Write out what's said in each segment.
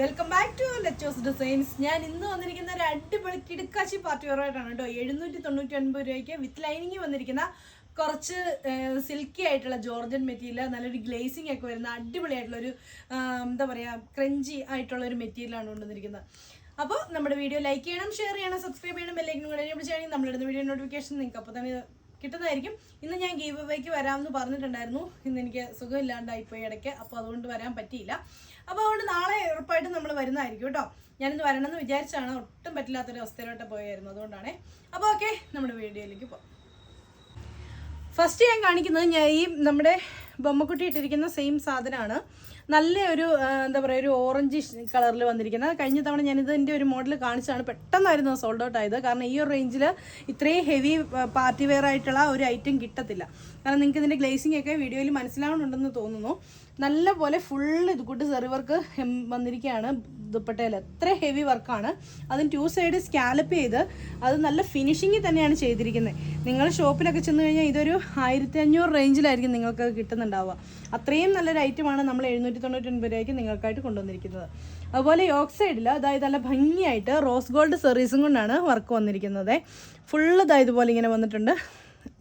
Welcome back to Lecho's designs ഞാൻ ഇന്ന് വന്നിരിക്കുന്ന ഒരു അടിപൊളി കിടക്കാശി പാർട്ടി വെയറായിട്ടാണ് കേട്ടോ. എഴുന്നൂറ്റി തൊണ്ണൂറ്റി ഒൻപത് രൂപയ്ക്ക് വിത്ത് ലൈനിങ് വന്നിരിക്കുന്ന കുറച്ച് സിൽക്കി ആയിട്ടുള്ള ജോർജൻ മെറ്റീരിയൽ നല്ലൊരു ഗ്ലേസിംഗ് ഒക്കെ വരുന്ന അടിപൊളിയായിട്ടുള്ള ഒരു എന്താ പറയുക ക്രഞ്ചി ആയിട്ടുള്ള ഒരു മെറ്റീരിയലാണ് കൊണ്ടുവന്നിരിക്കുന്നത്. അപ്പോൾ നമ്മുടെ വീഡിയോ ലൈക്ക് ചെയ്യണം ഷെയർ ചെയ്യണം സബ്സ്ക്രൈബ് ചെയ്യണം എല്ലാവർക്കും കൂടെ എനേബിൾ ചെയ്യണമെങ്കിൽ നമ്മളിടുന്ന വീഡിയോ നോട്ടിഫിക്കേഷൻ നിങ്ങൾക്ക് അപ്പോൾ തന്നെ കിട്ടുന്നതായിരിക്കും. ഇന്ന് ഞാൻ ഗീവ് അവേക്ക് വരാമെന്ന് പറഞ്ഞിട്ടുണ്ടായിരുന്നു. ഇന്ന് എനിക്ക് സുഖമില്ലാണ്ടായിപ്പോയി ഇടയ്ക്ക്. അപ്പോൾ അതുകൊണ്ട് വരാൻ പറ്റിയില്ല. അപ്പോൾ അതുകൊണ്ട് നാളെ ഉറപ്പായിട്ടും നമ്മൾ വരുന്നതായിരിക്കും കേട്ടോ. ഞാനിന്ന് വരണമെന്ന് വിചാരിച്ചാണ്. ഒട്ടും പറ്റില്ലാത്തൊരു അവസ്ഥയിലോട്ട് പോയായിരുന്നു. അതുകൊണ്ടാണേ. അപ്പോൾ ഓക്കെ നമ്മുടെ വീഡിയോയിലേക്ക് പോകാം ഫസ്റ്റ് ഞാൻ കാണിക്കുന്നത് ഞാൻ ഈ നമ്മുടെ ബൊമ്മക്കുട്ടി ഇട്ടിരിക്കുന്ന സെയിം സാധനമാണ് നല്ല ഒരു എന്താ പറയുക ഒരു ഓറഞ്ച് കളറിൽ വന്നിരിക്കുന്നത്. കഴിഞ്ഞ തവണ ഞാൻ ഇതിന്റെ ഒരു മോഡൽ കാണിച്ചാണ് പെട്ടെന്നായിരുന്നു സോൾഡ് ഔട്ട് ആയത്. കാരണം ഈ ഒരു റേഞ്ചിൽ ഇത്രയും ഹെവി പാർട്ടി വെയർ ആയിട്ടുള്ള ഒരു ഐറ്റം കിട്ടത്തില്ല. കാരണം നിങ്ങൾക്ക് ഇതിന്റെ ഗ്ലേസിംഗ് ഒക്കെ വീഡിയോയിൽ മനസ്സിലാവുന്നുണ്ടെന്ന് തോന്നുന്നു. നല്ല പോലെ ഫുൾ ഇത് കൂട്ട് വന്നിരിക്കുകയാണ്. ദുപ്പട്ടയിൽ എത്ര ഹെവി വർക്കാണ് അതും ടു സൈഡ് സ്കാലപ്പ് ചെയ്ത് അത് നല്ല ഫിനിഷിങ്ങിൽ തന്നെയാണ് ചെയ്തിരിക്കുന്നത്. നിങ്ങൾ ഷോപ്പിലൊക്കെ ചെന്ന് കഴിഞ്ഞാൽ ഇതൊരു ആയിരത്തി അഞ്ഞൂറ് റേഞ്ചിലായിരിക്കും നിങ്ങൾക്ക് കിട്ടുന്നുണ്ടാവുക. അത്രയും നല്ലൊരു ഐറ്റമാണ് നമ്മൾ എഴുന്നൂറ്റി തൊണ്ണൂറ്റി ഒൻപത് രൂപയ്ക്ക് നിങ്ങൾക്കായിട്ട് കൊണ്ടുവന്നിരിക്കുന്നത്. അതുപോലെ ഈ ഓക്സൈഡിൽ അതായത് നല്ല ഭംഗിയായിട്ട് റോസ് ഗോൾഡ് സെറീസും കൊണ്ടാണ് വർക്ക് വന്നിരിക്കുന്നത്. ഫുള്ള് ഇതാ ഇതുപോലെ ഇങ്ങനെ വന്നിട്ടുണ്ട്.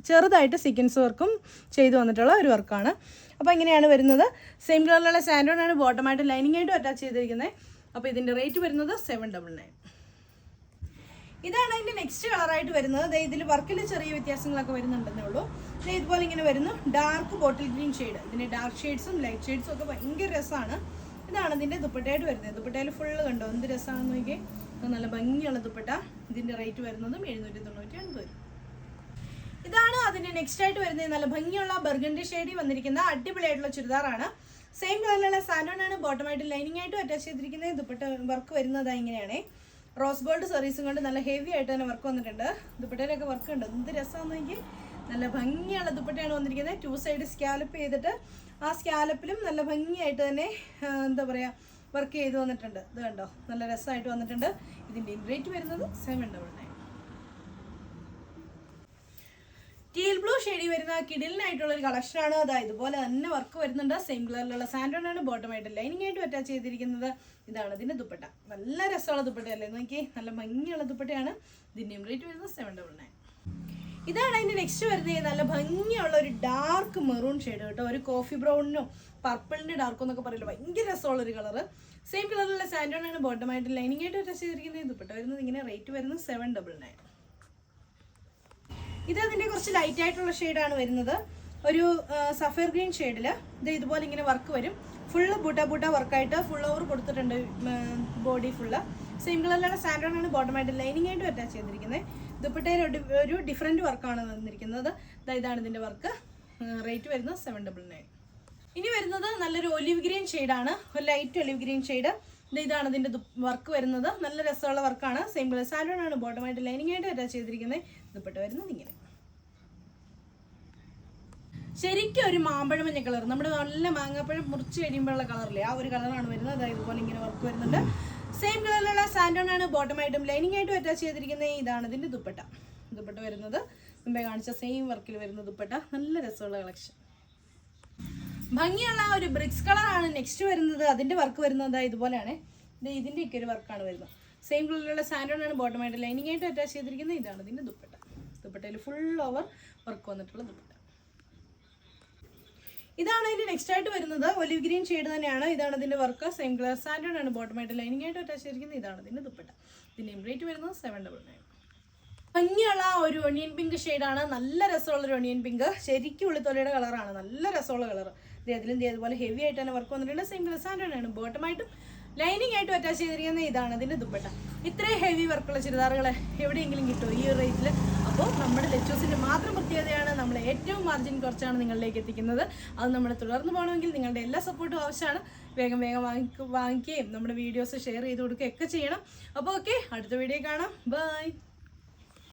ചെറുതായിട്ട് സീക്വൻസ് വർക്കും ചെയ്തു വന്നിട്ടുള്ള ഒരു വർക്കാണ് അപ്പോൾ ഇങ്ങനെയാണ് വരുന്നത്. സെയിം കളറിലുള്ള സാൻഡോണാണ് ബോട്ടമായിട്ട് ലൈനിങ് ആയിട്ടും അറ്റാച്ച് ചെയ്തിരിക്കുന്നത്. അപ്പോൾ ഇതിന്റെ റേറ്റ് വരുന്നത് സെവൻ ഡബിൾ നയൻ ഇതാണ് അതിന്റെ നെക്സ്റ്റ് കളറായിട്ട് വരുന്നത്. ഇതിൽ വർക്കിൽ ചെറിയ വ്യത്യാസങ്ങളൊക്കെ വരുന്നുണ്ടെന്നേ ഉള്ളൂ. ഇതുപോലെ ഇങ്ങനെ വരുന്നു. ഡാർക്ക് ബോട്ടിൽ ഗ്രീൻ ഷെയ്ഡ് ഇതിന്റെ ഡാർക്ക് ഷെയ്ഡ്സും ലൈറ്റ് ഷെയ്ഡ്സും ഒക്കെ ഭയങ്കര രസമാണ് ഇതാണ് ഇതിന്റെ ദുപ്പട്ടയായിട്ട് വരുന്നത്. ദുപ്പട്ടയിൽ ഫുള്ള് കണ്ടോ? എന്ത് രസമാണെന്ന് നോക്കിയേ. നല്ല ഭംഗിയുള്ള ദുപ്പട്ട. ഇതിന്റെ റേറ്റ് വരുന്നതും എഴുന്നൂറ്റി തൊണ്ണൂറ്റി അൻപത് ഇതാണ് അതിന്റെ നെക്സ്റ്റ് ആയിട്ട് വരുന്നത്. നല്ല ഭംഗിയുള്ള ബർഗണ്ടി ഷെയ്ഡിൽ വന്നിരിക്കുന്ന അടിപൊളിയായിട്ടുള്ള ചുരിദാറാണ്. സെയിം കളറിലുള്ള സാലോൺ ആണ് ബോട്ടമായിട്ട് ലൈനിങ് ആയിട്ട് അറ്റാച്ച് ചെയ്തിരിക്കുന്നത്. ദുപ്പട്ട വർക്ക് വരുന്നത് ഇങ്ങനെയാണ്. റോസ് ഗോൾഡ് സർവീസും കൊണ്ട് നല്ല ഹെവി ആയിട്ട് തന്നെ വർക്ക് വന്നിട്ടുണ്ട്. ദുപ്പട്ടയിലൊക്കെ വർക്ക് ഉണ്ട്. എന്ത് രസമാണെന്ന് എനിക്ക് നല്ല ഭംഗിയുള്ള ദുപ്പട്ടയാണ് വന്നിരിക്കുന്നത്. ടു സൈഡ് സ്കാലപ്പ് ചെയ്തിട്ട് ആ സ്കാലപ്പിലും നല്ല ഭംഗിയായിട്ട് തന്നെ എന്താ പറയുക വർക്ക് ചെയ്ത് വന്നിട്ടുണ്ട്. ഇത് കണ്ടോ? നല്ല രസമായിട്ട് വന്നിട്ടുണ്ട്. ഇതിന്റെ റേറ്റ് വരുന്നത് seven double nine teal blue shady വരുന്ന കിഡിലിനായിട്ടുള്ള ഒരു കളക്ഷനാണ് അതാ ഇതുപോലെ തന്നെ വർക്ക് വരുന്നുണ്ട്. സെയിം കളറിലുള്ള സാൻഡോൺ ആണ്. ബോട്ടമായിട്ട് ലൈനിങ് ആയിട്ട് അറ്റാച്ച് ചെയ്തിരിക്കുന്നത്. ഇതാണ് ഇതിന്റെ ദുപ്പട്ട. നല്ല രസമുള്ള ദുപ്പട്ടയല്ലേ? നോക്കി നല്ല ഭംഗിയുള്ള ദുപ്പട്ടയാണ്. ഇതിന്റെയും റേറ്റ് വരുന്നത് സെവൻ ഡബിൾ നയൻ ഇതാണ് അതിന്റെ നെക്സ്റ്റ് വരുന്നത്. നല്ല ഭംഗിയുള്ള ഒരു ഡാർക്ക് മെറൂൺ ഷെയ്ഡ് കേട്ടോ. ഒരു കോഫി ബ്രൗണിനും പർപ്പിളിന്റെ ഡാർക്കും എന്നൊക്കെ പറയില്ല? ഭയങ്കര രസമുള്ള ഒരു കളർ സെയിം കളറിലുള്ള സാൻഡോൺ ആണ്. ബോട്ടമായിട്ട് ലൈനിങ് ആയിട്ട് അറ്റാച്ച് ചെയ്തിരിക്കുന്നത്. ദുപ്പട്ട വരുന്നത് ഇങ്ങനെ റേറ്റ് വരുന്നത് സെവൻ ഡബിൾ നയൻ ഇത് അതിന്റെ കുറച്ച് ലൈറ്റ് ആയിട്ടുള്ള ഷെയ്ഡാണ് വരുന്നത്. ഒരു സഫയർ ഗ്രീൻ ഷെയ്ഡിൽ ഇത് ഇതുപോലെ ഇങ്ങനെ വർക്ക് വരും. ഫുള്ള് ബുട്ട ബുട്ട വർക്കായിട്ട് ഫുൾ ഓവർ കൊടുത്തിട്ടുണ്ട് ബോഡി ഫുള്ള് സെയിം കളറിലുള്ള സാൻഡോൺ ആണ് ബോട്ടമായിട്ട് ലൈനിങ് ആയിട്ട് അറ്റാച്ച് ചെയ്തിരിക്കുന്നത് ദുപ്പട്ടയിൽ ഒരു- ഡിഫറെന്റ് വർക്കാണ് തന്നിരിക്കുന്നത്. ഇതാണ് ഇതിന്റെ വർക്ക് റേറ്റ് വരുന്നത് സെവൻ ഡബിൾ നയൻ ഇനി വരുന്നത് നല്ലൊരു ഒലിവ് ഗ്രീൻ ഷെയ്ഡാണ് ഒരു ലൈറ്റ് ഒലിവ് ഗ്രീൻ ഷെയ്ഡ് ഇതാണ് ഇതിന്റെ വർക്ക് വരുന്നത്. നല്ല രസമുള്ള വർക്കാണ്. സെയിം സാലോൺ ആണ് ബോട്ടമായിട്ട് ലൈനിങ് ആയിട്ട് അറ്റാച്ച് ചെയ്തിരിക്കുന്നത്. ദുപ്പട്ട വരുന്നത് ഇങ്ങനെ. ശരിക്കും ഒരു മാമ്പഴ മഞ്ഞ കളർ നമ്മുടെ നല്ല മാങ്ങാപ്പഴം മുറിച്ച് കഴിയുമ്പോഴുള്ള കളറില്ലേ ആ ഒരു കളറാണ് വരുന്നത്. അതായത് ഇതുപോലെ ഇങ്ങനെ വർക്ക് വരുന്നുണ്ട്. സെയിം കളറിലുള്ള സാൻഡോൺ ആണ് ബോട്ടമായിട്ടും ലൈനിങ് ആയിട്ടും അറ്റാച്ച് ചെയ്തിരിക്കുന്നത്. ഇതാണ് ഇതിന്റെ ദുപ്പട്ട. ദുപ്പട്ട വരുന്നത്. മുമ്പേ കാണിച്ച സെയിം വർക്കിൽ വരുന്ന ദുപ്പട്ട. നല്ല രസമുള്ള കളക്ഷൻ ഭംഗിയുള്ള ആ ഒരു ബ്രിക്സ് കളറാണ് നെക്സ്റ്റ് വരുന്നത്. അതിന്റെ വർക്ക് വരുന്നത് ഇതുപോലെയാണ്. ഇത് ഇതിന്റെയൊക്കെ ഒരു വർക്കാണ് വരുന്നത്. സെയിം കളറിലുള്ള സാൻഡോൺ ആണ് ബോട്ടമായിട്ട് ലൈനിങ് ആയിട്ട് അറ്റാച്ച് ചെയ്തിരിക്കുന്നത്. ഇതാണ് ഇതിന്റെ ദുപ്പട്ട. ദുപ്പട്ടയിൽ ഫുൾ ഓവർ വർക്ക് വന്നിട്ടുള്ള ദുപ്പട്ട. ഇതാണ് ഇതിന്റെ നെക്സ്റ്റ് ആയിട്ട് വരുന്നത്. ഒലിവ് ഗ്രീൻ ഷെയ്ഡ് തന്നെയാണ്. ഇതാണ് ഇതിന്റെ വർക്ക് സെയിം കളർ സാൻഡോൺ ആണ് ബോട്ടമായിട്ട് ലൈനിങ് ആയിട്ട് അറ്റാച്ച് ചെയ്തിരിക്കുന്നത്. ഇതാണ് ഇതിന്റെ ദുപ്പട്ട. ഇതിന്റെ റേറ്റ് വരുന്നത് സെവൻ ഡബിൾ നയൻ ഭംഗിയുള്ള ഒരു ഒണിയൻ പിങ്ക് ഷെയ്ഡാണ്. നല്ല രസമുള്ള ഒരു ഒണിയൻ പിങ്ക്. ശരിക്കും ഉള്ളിത്തൊലിയുടെ കളറാണ്. നല്ല രസമുള്ള കളർ അതിലും അതുപോലെ ഹെവി ആയിട്ട് തന്നെ വർക്ക് വന്നിട്ടുണ്ട്. സെയിം കളർ ആണ് ബോട്ടമായിട്ടും ലൈനിങ് ആയിട്ട് അറ്റാച്ച് ചെയ്തിരിക്കുന്ന ഇതാണ് അതിന്റെ ദുപ്പട്ട. ഇത്രയും ഹെവി വർക്കുള്ള ചുരിദാറുകൾ എവിടെയെങ്കിലും കിട്ടുമോ ഈ ഒരു റേറ്റിൽ അപ്പോൾ നമ്മുടെ ലെച്ചോസിന്റെ മാത്രം പ്രത്യേകതയാണ് നമ്മൾ ഏറ്റവും മാർജിൻ കുറച്ചാണ് നിങ്ങളിലേക്ക് എത്തിക്കുന്നത്. അത് നമ്മൾ തുടർന്ന് പോകണമെങ്കിൽ നിങ്ങളുടെ എല്ലാ സപ്പോർട്ടും ആവശ്യമാണ്. വേഗം വേഗം വാങ്ങിക്ക വാങ്ങിക്കുകയും നമ്മുടെ വീഡിയോസ് ഷെയർ ചെയ്ത് കൊടുക്കുകയൊക്കെ ചെയ്യണം. അപ്പോൾ ഓക്കെ അടുത്ത വീഡിയോ കാണാം. ബൈ